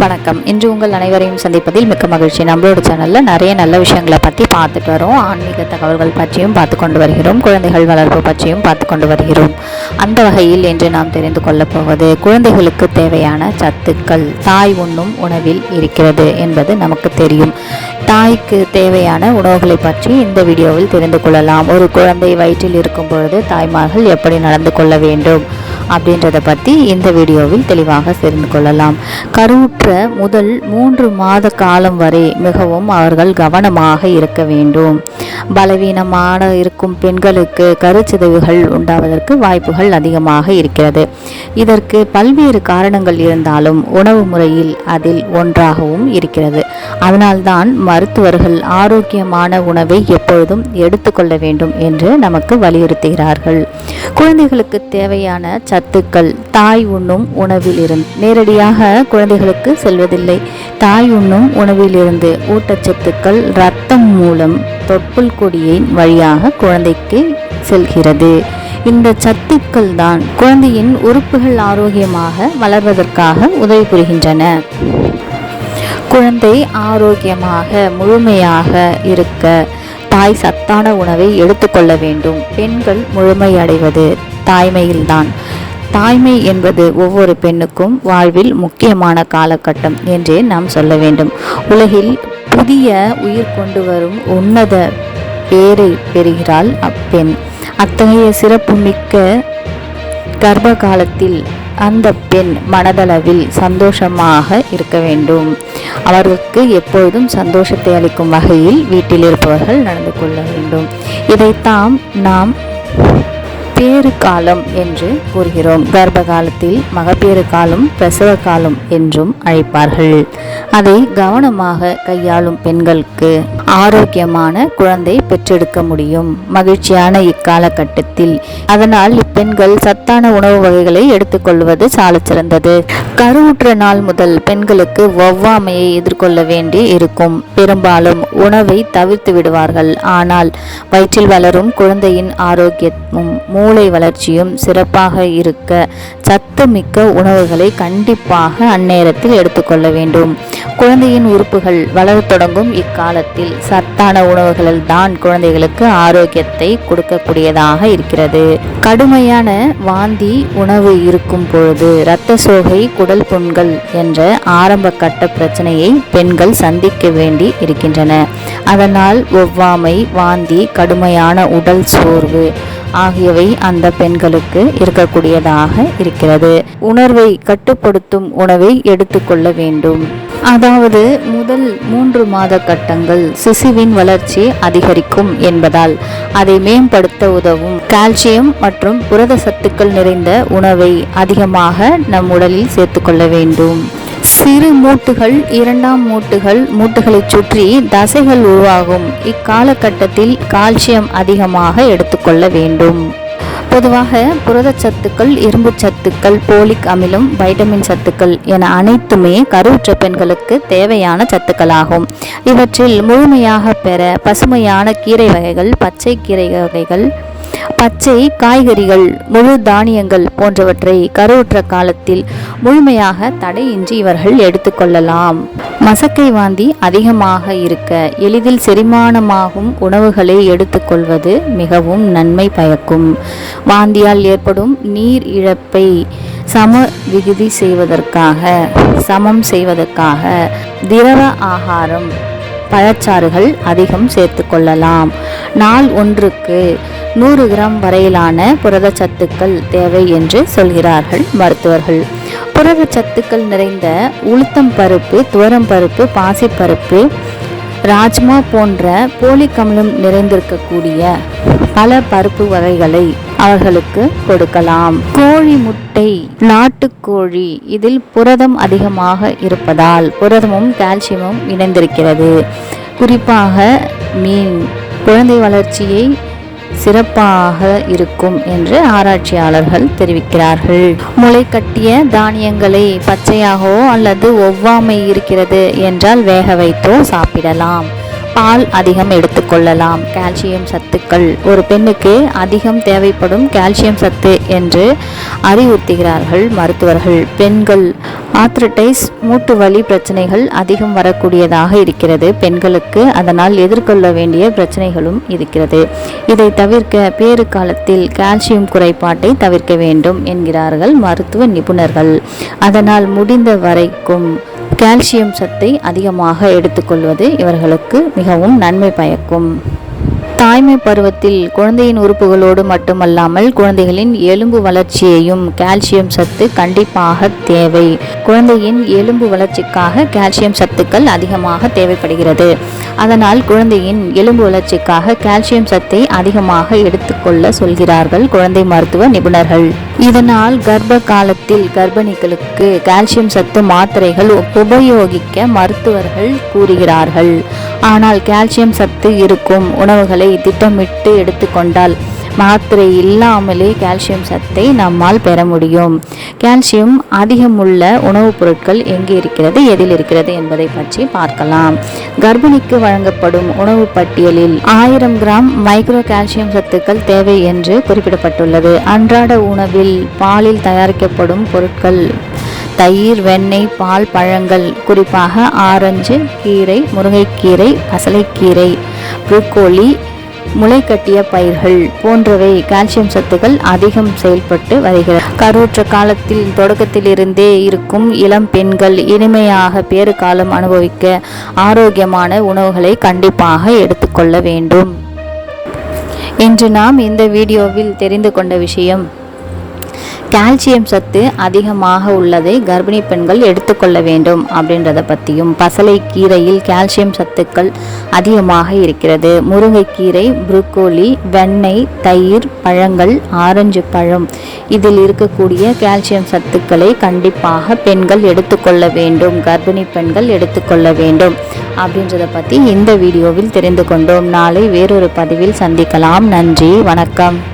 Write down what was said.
வணக்கம். இன்று உங்கள் அனைவரையும் சந்திப்பதில் மிக்க மகிழ்ச்சி. நம்மளோட சேனலில் நிறைய நல்ல விஷயங்களை பற்றி பார்த்துட்டு வரோம். ஆன்மீக தகவல்கள் பற்றியும் பார்த்து கொண்டு வருகிறோம். குழந்தைகள் வளர்ப்பு பற்றியும் பார்த்து கொண்டு வருகிறோம். அந்த வகையில் இன்று நாம் தெரிந்து கொள்ளப் போவது குழந்தைகளுக்கு தேவையான சத்துக்கள். தாய் உண்ணும் உணவில் இருக்கிறது என்பது நமக்கு தெரியும். தாய்க்கு தேவையான உணவுகளை பற்றி இந்த வீடியோவில் தெரிந்து கொள்ளலாம். ஒரு குழந்தை வயிற்றில் இருக்கும் பொழுது தாய்மார்கள் எப்படி நடந்து கொள்ள வேண்டும்? அப்படின்றத பற்றி இந்த வீடியோவில் தெளிவாக தெரிந்து கொள்ளலாம். கருவுற்ற முதல் மூன்று மாத காலம் வரை மிகவும் அவர்கள் கவனமாக இருக்க வேண்டும். பலவீனமான இருக்கும் பெண்களுக்கு கருச்சிதைவுகள் உண்டாவதற்கு வாய்ப்புகள் அதிகமாக இருக்கிறது. இதற்கு பல்வேறு காரணங்கள் இருந்தாலும் உணவு முறையில் அதில் ஒன்றாகவும் இருக்கிறது. அதனால்தான் மருத்துவர்கள் ஆரோக்கியமான உணவை எப்பொழுதும் எடுத்துக்கொள்ள வேண்டும் என்று நமக்கு வலியுறுத்துகிறார்கள். குழந்தைகளுக்கு தேவையான சத்துக்கள் தாய் உண்ணும் உணவிலிருந்து. நேரடியாக குழந்தைகளுக்கு செல்வதில்லை. தாய் உண்ணும் உணவிலிருந்து ஊட்டச்சத்துக்கள் இரத்தம் மூலம் தொப்புள் கொடியின் வழியாக குழந்தைக்கு செல்கிறது. இந்த சத்துக்கள் தான் குழந்தையின் உறுப்புகள் ஆரோக்கியமாக வளர்வதற்காக உதவி புரிகின்றன. குழந்தை ஆரோக்கியமாக முழுமையாக இருக்க தாய் சத்தான உணவை எடுத்துக்கொள்ள வேண்டும். பெண்கள் முழுமையடைவது தாய்மையில்தான். தாய்மை என்பது ஒவ்வொரு பெண்ணுக்கும் வாழ்வில் முக்கியமான காலகட்டம் என்றே நாம் சொல்ல வேண்டும். உலகில் புதிய உயிர் கொண்டு வரும் உன்னத பேரை பெறுகிறாள் அப்பெண். அத்தகைய சிறப்புமிக்க கர்ப்ப காலத்தில் அந்த பெண் மனதளவில் சந்தோஷமாக இருக்க வேண்டும். அவர்களுக்கு எப்பொழுதும் சந்தோஷத்தை அளிக்கும் வகையில் வீட்டில் இருப்பவர்கள் நடந்து கொள்ள வேண்டும். இதைத்தான் நாம் பேறு காலம் என்று கூறுகிறோம். கர்ப்ப காலத்தில் மகப்பேறு காலம் பிரசவ காலம் என்றும் அழைப்பார்கள். அதை கவனமாக கையாளும் பெண்களுக்கு ஆரோக்கியமான குழந்தை பெற்றெடுக்க முடியும். மகிழ்ச்சியான இக்காலகட்டத்தில். அதனால் இப்பெண்கள் சத்தான உணவு வகைகளை எடுத்துக்கொள்வது சால சிறந்தது. கருவுற்ற நாள் முதல் பெண்களுக்கு ஒவ்வாமையை எதிர்கொள்ள வேண்டி இருக்கும். பெரும்பாலும் உணவை தவிர்த்து விடுவார்கள். ஆனால் வயிற்றில் வளரும் குழந்தையின் ஆரோக்கியமும் மூளை வளர்ச்சியும் சிறப்பாக இருக்க சத்துமிக்க உணவுகளை கண்டிப்பாக அந்நேரத்தில் எடுத்துக்கொள்ள வேண்டும். குழந்தையின் உறுப்புகள் வளரத் தொடங்கும் இக்காலத்தில் சத்தான உணவுகளில் தான் குழந்தைகளுக்கு ஆரோக்கியத்தை கொடுக்கக்கூடியதாக இருக்கிறது. கடுமையான வாந்தி உணவு இருக்கும் பொழுது இரத்த சோகை குடல் புண்கள் என்ற ஆரம்ப கட்ட பிரச்சனையை பெண்கள் சந்திக்க வேண்டி இருக்கின்றன. அதனால் ஒவ்வாமை வாந்தி கடுமையான உடல் சோர்வு ஆகியவை அந்த பெண்களுக்கு இருக்கக்கூடியதாக இருக்கிறது. உணர்வை கட்டுப்படுத்தும் உணவை எடுத்துக்கொள்ள வேண்டும். அதாவது முதல் மூன்று மாத கட்டங்கள் சிசுவின் வளர்ச்சி அதிகரிக்கும் என்பதால் அதை மேம்படுத்த உதவும். கால்சியம் மற்றும் புரத சத்துக்கள் நிறைந்த உணவை அதிகமாக நம் உடலில் சேர்த்துக்கொள்ள வேண்டும். சிறு மூட்டுகள் இரண்டாம் மூட்டுகள் மூட்டுகளைச் சுற்றி தசைகள் உருவாகும். இக்காலகட்டத்தில் கால்சியம் அதிகமாக எடுத்துக்கொள்ள வேண்டும். பொதுவாக புரதச்சத்துக்கள் இரும்பு சத்துக்கள் போலிக் அமிலம் வைட்டமின் சத்துக்கள் என அனைத்துமே கருவுற்ற பெண்களுக்கு தேவையான சத்துக்களாகும். இவற்றில் முழுமையாக பெற பசுமையான கீரை வகைகள் பச்சை கீரை வகைகள் பச்சை காய்கறிகள் முழு தானியங்கள் போன்றவற்றை கருவுற்ற காலத்தில் முழுமையாக தடையின்றி இவர்கள் எடுத்துக்கொள்ளலாம் மசக்கை வாந்தி அதிகமாக இருக்க எளிதில் செரிமானமாகும் உணவுகளை எடுத்துக்கொள்வது மிகவும் நன்மை பயக்கும். வாந்தியால் ஏற்படும் நீர் இழப்பை சம விகுதி செய்வதற்காக சமம் செய்வதற்காக திரவ ஆகாரம் பழச்சாறுகள் அதிகம் சேர்த்து கொள்ளலாம். நாள் ஒன்றுக்கு நூறு கிராம் வரையிலான புரதச்சத்துக்கள் தேவை என்று சொல்கிறார்கள் மருத்துவர்கள். புரதச்சத்துக்கள் நிறைந்த உளுத்தம் பருப்பு துவரம் பருப்பு பாசிப்பருப்பு ராஜ்மா போன்ற போலிக் அமிலம் நிறைந்திருக்கக்கூடிய பல பருப்பு வகைகளை அவர்களுக்கு கொடுக்கலாம். கோழி முட்டை நாட்டுக்கோழி இதில் புரதம் அதிகமாக இருப்பதால் புரதமும் கால்சியமும் இணைந்திருக்கிறது. குறிப்பாக மீன் குழந்தை வளர்ச்சியை சிறப்பாக இருக்கும் என்று ஆராய்ச்சியாளர்கள் தெரிவிக்கிறார்கள். முளை கட்டிய தானியங்களை பச்சையாகவோ அல்லது ஒவ்வாமை இருக்கிறது என்றால் வேக வைத்தோ சாப்பிடலாம். பால் அதிகம் எடுத்துக்கொள்ளலாம் கால்சியம் சத்துக்கள். ஒரு பெண்ணுக்கு அதிகம் தேவைப்படும் கால்சியம் சத்து என்று அறிவுறுத்துகிறார்கள் மருத்துவர்கள். பெண்கள் ஆத்ரடைஸ் மூட்டு வலி பிரச்சனைகள் அதிகம் வரக்கூடியதாக இருக்கிறது. பெண்களுக்கு அதனால் எதிர்கொள்ள வேண்டிய பிரச்சனைகளும் இருக்கிறது. இதை தவிர்க்க பேறு காலத்தில் கால்சியம் குறைபாட்டை தவிர்க்க வேண்டும் என்கிறார்கள் மருத்துவ நிபுணர்கள். அதனால் முடிந்த வரைக்கும் கால்சியம் சத்தை அதிகமாக எடுத்துக்கொள்வது இவர்களுக்கு மிகவும் நன்மை பயக்கும். தாய்மை பருவத்தில் குழந்தையின் உறுப்புகளோடு மட்டுமல்லாமல் குழந்தைகளின் எலும்பு வளர்ச்சியையும் கால்சியம் சத்து கண்டிப்பாக தேவை. குழந்தையின் எலும்பு வளர்ச்சிக்காக கால்சியம் சத்துக்கள் அதிகமாக தேவைப்படுகிறது. அதனால் குழந்தையின் எலும்பு வளர்ச்சிக்காக கால்சியம் சத்தை அதிகமாக எடுத்துக்கொள்ள சொல்கிறார்கள் குழந்தை மருத்துவ நிபுணர்கள். இதனால் கர்ப்ப காலத்தில் கர்ப்பிணிகளுக்கு கால்சியம் சத்து மாத்திரைகள் உபயோகிக்க மருத்துவர்கள் கூறுகிறார்கள். ஆனால் கால்சியம் சத்து இருக்கும் உணவுகளை திட்டமிட்டு எடுத்துக்கொண்டால் மாத்திரை இல்லாமலே கால்சியம் சத்தை நம்மால் பெற முடியும். கால்சியம் அதிகமுள்ள உணவுப் பொருட்கள் எங்கே இருக்கிறது எதில் இருக்கிறது என்பதை பற்றி பார்க்கலாம். கர்ப்பிணிக்கு வழங்கப்படும் உணவு பட்டியலில் ஆயிரம் கிராம் மைக்ரோ கால்சியம் சத்துக்கள் தேவை என்று குறிப்பிடப்பட்டுள்ளது. அன்றாட உணவில் பாலில் தயாரிக்கப்படும் பொருட்கள் தயிர் வெண்ணெய் பால் பழங்கள் குறிப்பாக ஆரஞ்சு கீரை முருங்கைக்கீரை பசலைக்கீரை ப்ரூக்கோலி முளைக்கட்டிய பயிர்கள் போன்றவை கால்சியம் சத்துக்கள் அதிகம் செயல்பட்டு வருகிறது. கருவுற்ற காலத்தில் தொடக்கத்திலிருந்தே இருக்கும் இளம் பெண்கள் இனிமையாக பேறு காலம் அனுபவிக்க ஆரோக்கியமான உணவுகளை கண்டிப்பாக எடுத்துக்கொள்ள வேண்டும். இன்று நாம் இந்த வீடியோவில் தெரிந்து கொண்ட விஷயம் கால்சியம் சத்து அதிகமாக உள்ளதை கர்ப்பிணி பெண்கள் எடுத்துக்கொள்ள வேண்டும் அப்படின்றத பற்றியும் பசலை கீரையில் கால்சியம் சத்துக்கள் அதிகமாக இருக்கிறது. முருங்கைக்கீரை புரோக்கோலி வெண்ணெய் தயிர் பழங்கள் ஆரஞ்சு பழம். இதில் இருக்கக்கூடிய கால்சியம் சத்துக்களை கண்டிப்பாக பெண்கள் எடுத்துக்கொள்ள வேண்டும் கர்ப்பிணி பெண்கள் எடுத்துக்கொள்ள வேண்டும் அப்படின்றத பற்றி இந்த வீடியோவில் தெரிந்து கொண்டோம். நாளை வேறொரு பதிவில் சந்திக்கலாம். நன்றி வணக்கம்.